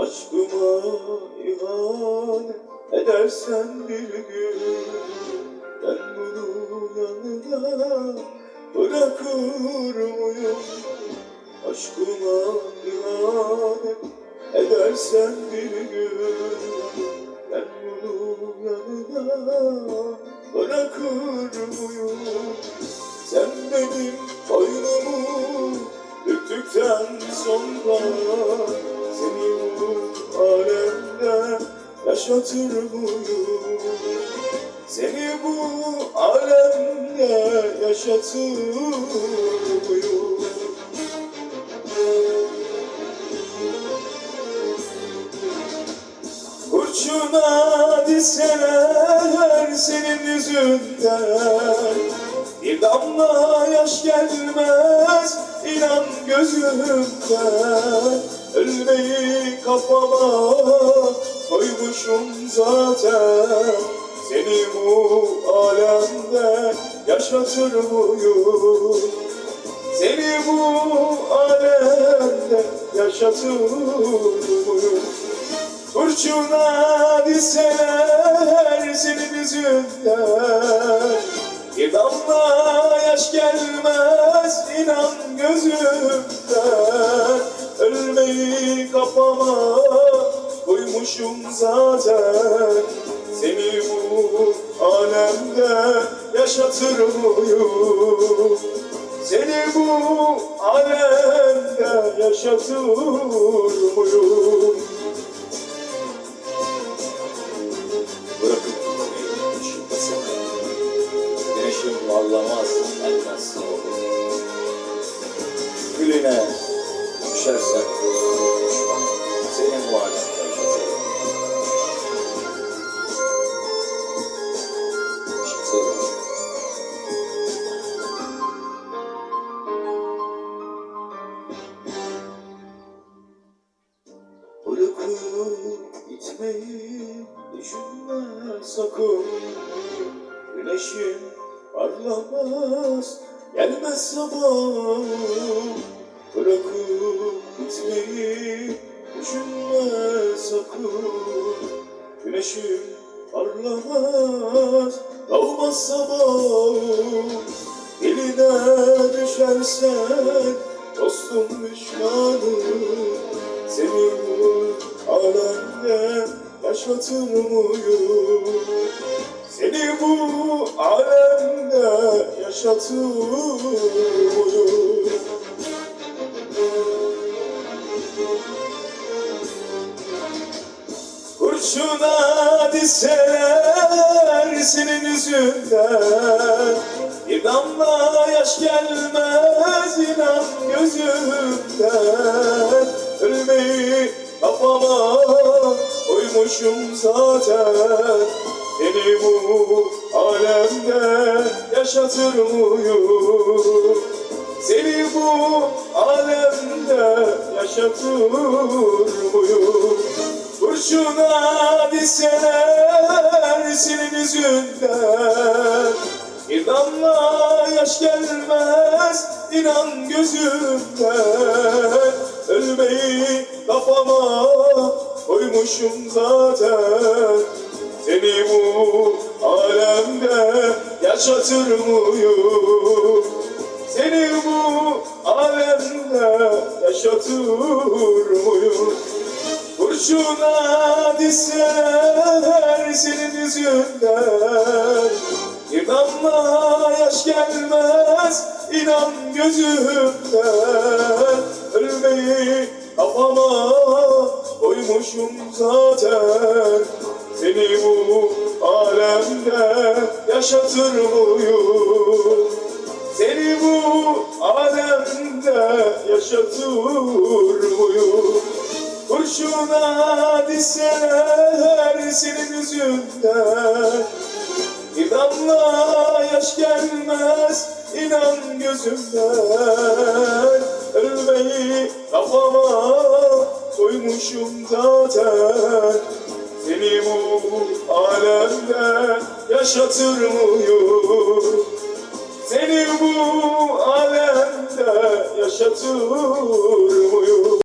Aşkıma ihanet edersen bir gün Ben bunu yanına bırakır mıyım? Aşkıma ihanet edersen bir gün Ben bunu yanına bırakır mıyım? Sen benim boynumu büktükten sonra yaşatır mıyım? Seni bu alemde yaşatır mıyım? Kurşuna dizseler senin yüzünden Bir damla yaş gelmez inan gözümden Ölmeyi kafama koymuşum zaten Seni bu alemde yaşatır mıyım? Seni bu alemde yaşatır mıyım? Kurşuna dizseler senin yüzünden Bir damla yaş gelmez inan gözümden Ölmeyi kafama koymuşum zaten Seni bu alemde yaşatır mıyım? Seni bu alemde yaşatır mıyım? Bırakıp gitmeyi düşünme sakın. Güneşin parlamaz, elmez Bırakıp gitmeyi düşünme sakın. Güneşin parlamaz gelmez sabah. Bırakıp gitmeyi düşünme sakın. Güneşin parlamaz doğmaz sabah. Eline düşersen dostum düşmanım Seni bu alemde yaşatır mıyım? Seni bu alemde yaşatır mıyım? Kurşuna dizseler senin yüzünden Bir damla yaş gelmez inan gözümden koymuşum zaten Seni bu alemde yaşatır mıyım? Seni bu alemde yaşatır mıyım? Kurşuna dizseler senin yüzünden Bir damla yaş gelmez inan gözümden Ölmeyi kafama koymuşum zaten Seni bu alemde yaşatır mıyım? Seni bu alemde yaşatır mıyım? Kurşuna dizseler senin yüzünden damla yaş gelmez inan gözümden Ölmeyi kafama koymuşum zaten Seni bu alemde yaşatır mıyım? Seni bu alemde yaşatır mıyım? Kurşuna dizseler senin yüzünden Bir yaş gelmez inan gözümden Ölmeyi kafama koymuşum zaten Seni bu alemde yaşatır mıyım?